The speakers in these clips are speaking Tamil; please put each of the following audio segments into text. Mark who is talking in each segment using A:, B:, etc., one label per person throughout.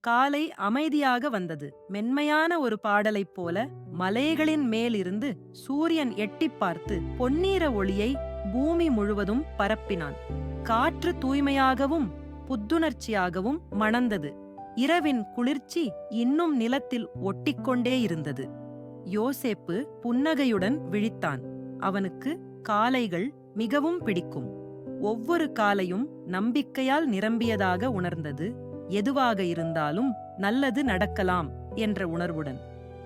A: காலை அமைதியாக வந்தது. மென்மையான ஒரு பாடலைப் போல மலைகளின் மேலிருந்து சூரியன் எட்டிப் பார்த்து பொன்னீர ஒளியை பூமி முழுவதும் பரப்பினான். காற்று தூய்மையாகவும் புத்துணர்ச்சியாகவும் மணந்தது. இரவின் குளிர்ச்சி இன்னும் நிலத்தில் ஒட்டிக்கொண்டே இருந்தது. யோசேப்பு புன்னகையுடன் விழித்தான். அவனுக்கு காலைகள் மிகவும் பிடிக்கும். ஒவ்வொரு காலையும் நம்பிக்கையால் நிரம்பியதாக உணர்ந்தது. எதுவாக இருந்தாலும் நல்லது நடக்கலாம் என்ற உணர்வுடன்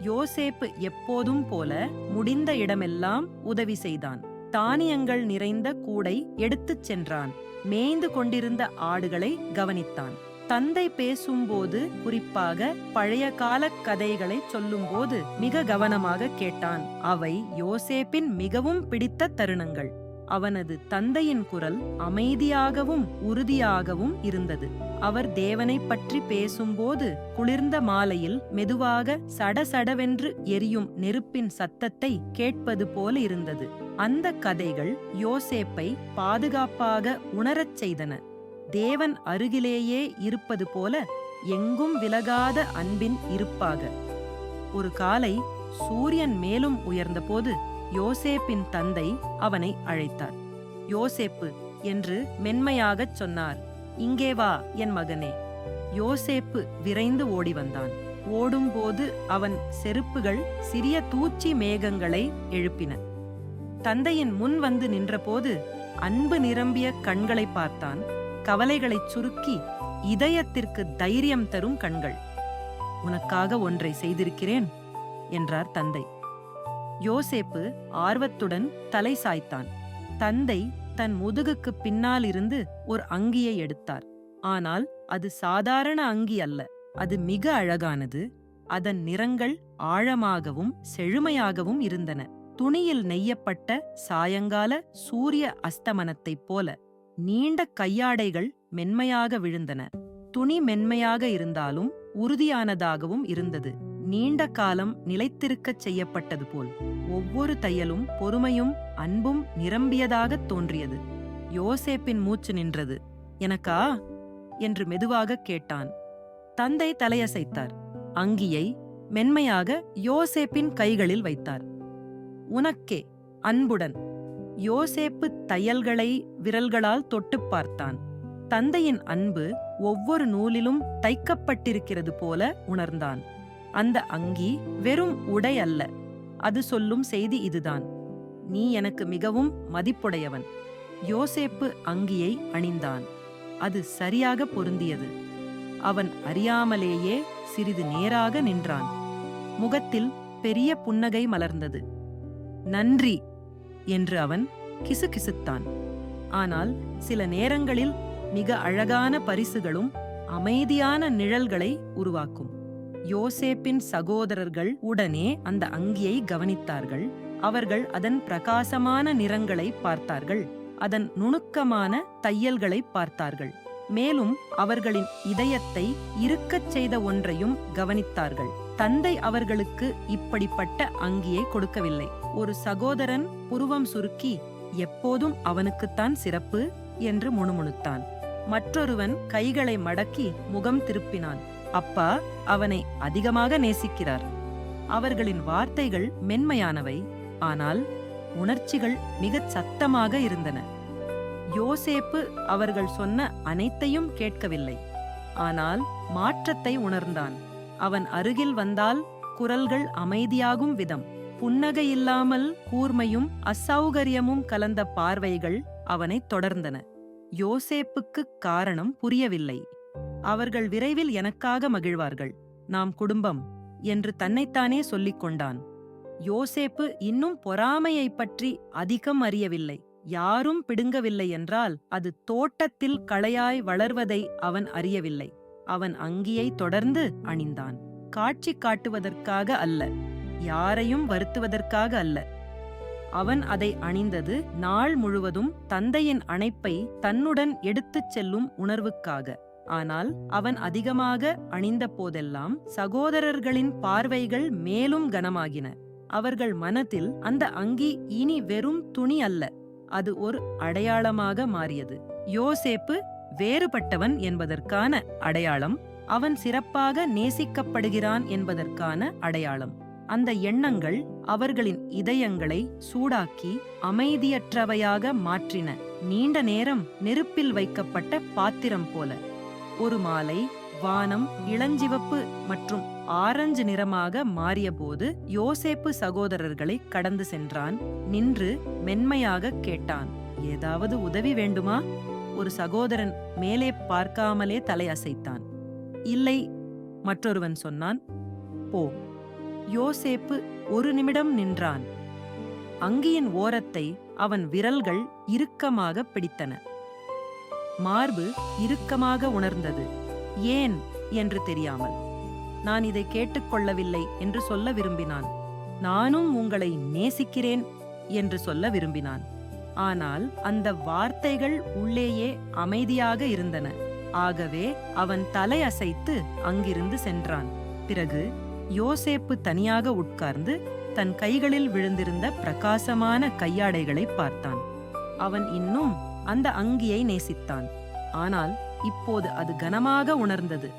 A: யோசேப்பு எப்போதும் போல முடிந்த இடமெல்லாம் உதவி செய்தான். தானியங்கள் நிறைந்த கூடை எடுத்துச் சென்றான். மேய்ந்து கொண்டிருந்த ஆடுகளை கவனித்தான். தந்தை பேசும்போது குறிப்பாக பழைய கால கதைகளை சொல்லும்போது மிக கவனமாக கேட்டான். அவை யோசேப்பின் மிகவும் பிடித்த தருணங்கள். அவனது தந்தையின் குரல் அமைதியாகவும் உறுதியாகவும் இருந்தது. அவர் தேவனைப் பற்றி பேசும்போது குளிர்ந்த மாலையில் மெதுவாக சடசடவென்று எரியும் நெருப்பின் சத்தத்தை கேட்பது போல இருந்தது. அந்த கதைகள் யோசேப்பை பாதுகாப்பாக உணரச் செய்தன. தேவன் அருகிலேயே இருப்பது போல எங்கும் விலகாத அன்பின் இருப்பாக. ஒரு காலை சூரியன் மேலும் உயர்ந்தபோது யோசேப்பின் தந்தை அவனை அழைத்தார். யோசேப்பு என்று மென்மையாகச் சொன்னார் இங்கே வா என் மகனே. யோசேப்பு விரைந்து ஓடி வந்தான். ஓடும்போது அவன் செருப்புகள் சிறிய தூச்சி மேகங்களை எழுப்பின. தந்தையின் முன் வந்து நின்றபோது அன்பு நிரம்பிய கண்களை பார்த்தான். கவலைகளைச் சுருக்கி இதயத்திற்கு தைரியம் தரும் கண்கள். உனக்காக ஒன்றை செய்திருக்கிறேன் என்றார் தந்தை. யோசேப்பு ஆர்வத்துடன் தலை சாய்த்தான். தந்தை தன் முதுகுக்கு பின்னால் இருந்து ஒரு அங்கியை எடுத்தார். ஆனால் அது சாதாரண அங்கி அல்ல. அது மிக அழகானது. அதன் நிறங்கள் ஆழமாகவும் செழுமையாகவும் இருந்தன. துணியில் நெய்யப்பட்ட சாயங்கால சூரிய அஸ்தமனத்தைப் போல நீண்ட கையாடைகள் மென்மையாக விழுந்தன. துணி மென்மையாக இருந்தாலும் உறுதியானதாகவும் இருந்தது. நீண்ட காலம் நிலைத்திருக்கச் செய்யப்பட்டது போல் ஒவ்வொரு தையலும் பொறுமையும் அன்பும் நிரம்பியதாகத் தோன்றியது. யோசேப்பின் மூச்சு நின்றது. எனக்கா? என்று மெதுவாகக் கேட்டான். தந்தை தலையசைத்தார். அங்கியை மென்மையாக யோசேப்பின் கைகளில் வைத்தார். உனக்கே அன்புடன். யோசேப்பு தையல்களை விரல்களால் தொட்டுப் பார்த்தான். தந்தையின் அன்பு ஒவ்வொரு நூலிலும் தைக்கப்பட்டிருக்கிறது போல உணர்ந்தான். அந்த அங்கி வெறும் உடை அல்ல. அது சொல்லும் செய்தி இதுதான். நீ எனக்கு மிகவும் மதிப்புடையவன். யோசேப்பு அங்கியை அணிந்தான். அது சரியாக பொருந்தியது. அவன் அறியாமலேயே சிறிது நேராக நின்றான். முகத்தில் பெரிய புன்னகை மலர்ந்தது. நன்றி! என்று அவன் கிசுகிசுத்தான். ஆனால் சில நேரங்களில் மிக அழகான பரிசுகளும் அமைதியான நிழல்களை உருவாக்கும். யோசேப்பின் சகோதரர்கள் உடனே அந்த அங்கியை கவனித்தார்கள். அவர்கள் அதன் பிரகாசமான நிறங்களை பார்த்தார்கள். அதன் நுணுக்கமான தையல்களை பார்த்தார்கள். மேலும் அவர்களின் இதயத்தை இருக்கச் செய்த ஒன்றையும் கவனித்தார்கள். தந்தை அவர்களுக்கு இப்படிப்பட்ட அங்கியை கொடுக்கவில்லை. ஒரு சகோதரன் புருவம் சுருக்கி எப்போதும் அவனுக்குத்தான் சிறப்பு என்று முணுமுணுத்தான். மற்றொருவன் கைகளை மடக்கி முகம் திருப்பினான். அப்பா அவனை அதிகமாக நேசிக்கிறார். அவர்களின் வார்த்தைகள் மென்மையானவை ஆனால் உணர்ச்சிகள் மிகச் சத்தமாக இருந்தன. யோசேப்பு அவர்கள் சொன்ன அனைத்தையும் கேட்கவில்லை. ஆனால் மாற்றத்தை உணர்ந்தான். அவன் அருகில் வந்தால் குரல்கள் அமைதியாகும் விதம். புன்னகையில்லாமல் கூர்மையும் அசௌகரியமும் கலந்த பார்வைகள் அவனை தொடர்ந்தன. யோசேப்புக்கு காரணம் புரியவில்லை. அவர்கள் விரைவில் எனக்காக மகிழ்வார்கள். நாம் குடும்பம் என்று தன்னைத்தானே சொல்லிக் கொண்டான். யோசேப்பு இன்னும் பொறாமையைப் பற்றி அதிகம் அறியவில்லை. யாரும் பிடுங்கவில்லை என்றால் அது தோட்டத்தில் களையாய் வளர்வதை அவன் அறியவில்லை. அவன் அங்கியை தொடர்ந்து அணிந்தான். காட்சி காட்டுவதற்காக அல்ல. யாரையும் வருத்துவதற்காக அல்ல. அவன் அதை அணிந்தது நாள் முழுவதும் தந்தையின் அணைப்பை தன்னுடன் எடுத்துச் செல்லும் உணர்வுக்காக. ஆனால் அவன் அதிகமாக அணிந்த போதெல்லாம் சகோதரர்களின் பார்வைகள் மேலும் கனமாகின. அவர்கள் மனத்தில் அந்த அங்கி இனி வெறும் துணி அல்ல அது ஒரு அடையாளமாக மாறியது. யோசேப்பு வேறுபட்டவன் என்பதற்கான அடையாளம் அவன் சிறப்பாக நேசிக்கப்படுகிறான் என்பதற்கான அடையாளம். அந்த எண்ணங்கள் அவர்களின் இதயங்களை சூடாக்கி அமைதியற்றவையாக மாற்றின. நீண்ட நேரம் நெருப்பில் வைக்கப்பட்ட பாத்திரம் போல. ஒரு மாலை வானம் இளஞ்சிவப்பு மற்றும் ஆரஞ்சு நிறமாக மாறியபோது யோசேப்பு சகோதரர்களை கடந்து சென்றான். நின்று மென்மையாக கேட்டான் ஏதாவது உதவி வேண்டுமா? ஒரு சகோதரன் மேலே பார்க்காமலே தலையசைத்தான் இல்லை மற்றொருவன் சொன்னான் போ. யோசேப்பு ஒரு நிமிடம் நின்றான். அங்கியின் ஓரத்தை அவன் விரல்கள் இறுக்கமாக பிடித்தன. மார்பு இறுக்கமாக உணர்ந்தது. ஏன் என்று தெரியாமல். நான் இதை கேட்டுக்கொள்ளவில்லை என்று சொல்ல விரும்பினான். நானும் உங்களை நேசிக்கிறேன் என்று சொல்ல விரும்பினான். ஆனால் அந்த வார்த்தைகள் உள்ளேயே அமைதியாக இருந்தன. ஆகவே அவன் தலை அசைத்து அங்கிருந்து சென்றான். பிறகு யோசேப்பு தனியாக உட்கார்ந்து தன் கைகளில் விழுந்திருந்த பிரகாசமான கையாடைகளை பார்த்தான். அவன் இன்னும் அந்த அங்கியை நேசித்தான். ஆனால் இப்போது அது கனமாக உணர்ந்தது.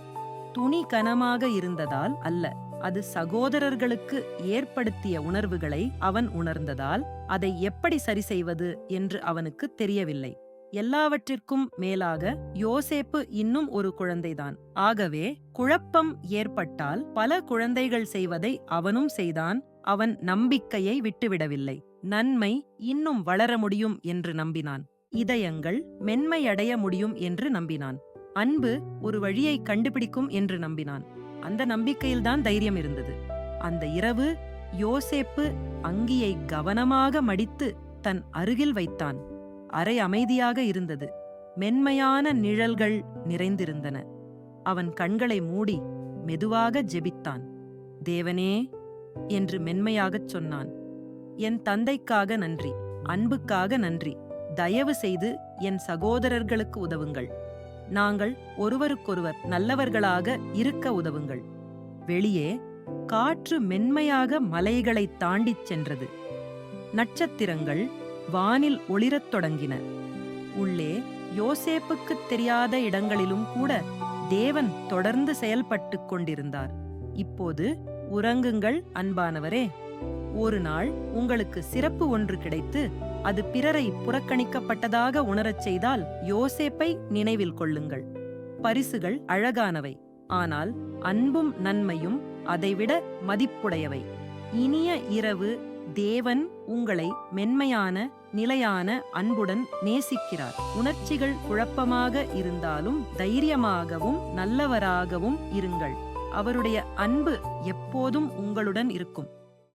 A: துணி கனமாக இருந்ததால் அல்ல அது சகோதரர்களுக்கு ஏற்படுத்திய உணர்வுகளை அவன் உணர்ந்ததால் அதை எப்படி சரி செய்வது என்று அவனுக்கு தெரியவில்லை. எல்லாவற்றிற்கும் மேலாக யோசேப்பு இன்னும் ஒரு குழந்தைதான். ஆகவே குழப்பம் ஏற்பட்டால் பல குழந்தைகள் செய்வதை அவனும் செய்தான் அவன் நம்பிக்கையை விட்டுவிடவில்லை. நன்மை இன்னும் வளர முடியும் என்று நம்பினான். இதயங்கள் மென்மையடைய முடியும் என்று நம்பினான். அன்பு ஒரு வழியை கண்டுபிடிக்கும் என்று நம்பினான். அந்த நம்பிக்கையில்தான் தைரியம் இருந்தது. அந்த இரவு யோசேப்பு அங்கியை கவனமாக மடித்து தன் அருகில் வைத்தான். அறை அமைதியாக இருந்தது. மென்மையான நிழல்கள் நிறைந்திருந்தன. அவன் கண்களை மூடி மெதுவாக ஜெபித்தான். தேவனே என்று மென்மையாகச் சொன்னான். என் தந்தைக்காக நன்றி. அன்புக்காக நன்றி. தயவு செய்து என் சகோதரர்களுக்கு உதவுங்கள். நாங்கள் ஒருவருக்கொருவர் நல்லவர்களாக இருக்க உதவுங்கள். வெளியே காற்று மென்மையாக மலைகளைத் தாண்டிச் சென்றது. நட்சத்திரங்கள் வானில் ஒளிரத் தொடங்கின. உள்ளே யோசேப்புக்குத் தெரியாத இடங்களிலும் கூட தேவன் தொடர்ந்து செயல்பட்டுக் கொண்டிருந்தார். இப்போது உறங்குங்கள் அன்பானவரே. ஒரு நாள் உங்களுக்கு சிறப்பு ஒன்று கிடைத்து அது பிறரை புறக்கணிக்கப்பட்டதாக உணரச் செய்தால் யோசேப்பை நினைவில் கொள்ளுங்கள். பரிசுகள் அழகானவை ஆனால் அன்பும் நன்மையும் அதைவிட மதிப்புடையவை. இனிய இரவு தேவன் உங்களை மென்மையான நிலையான அன்புடன் நேசிக்கிறார். உணர்ச்சிகள் குழப்பமாக இருந்தாலும் தைரியமாகவும் நல்லவராகவும் இருங்கள். அவருடைய அன்பு எப்போதும் உங்களுடன் இருக்கும்.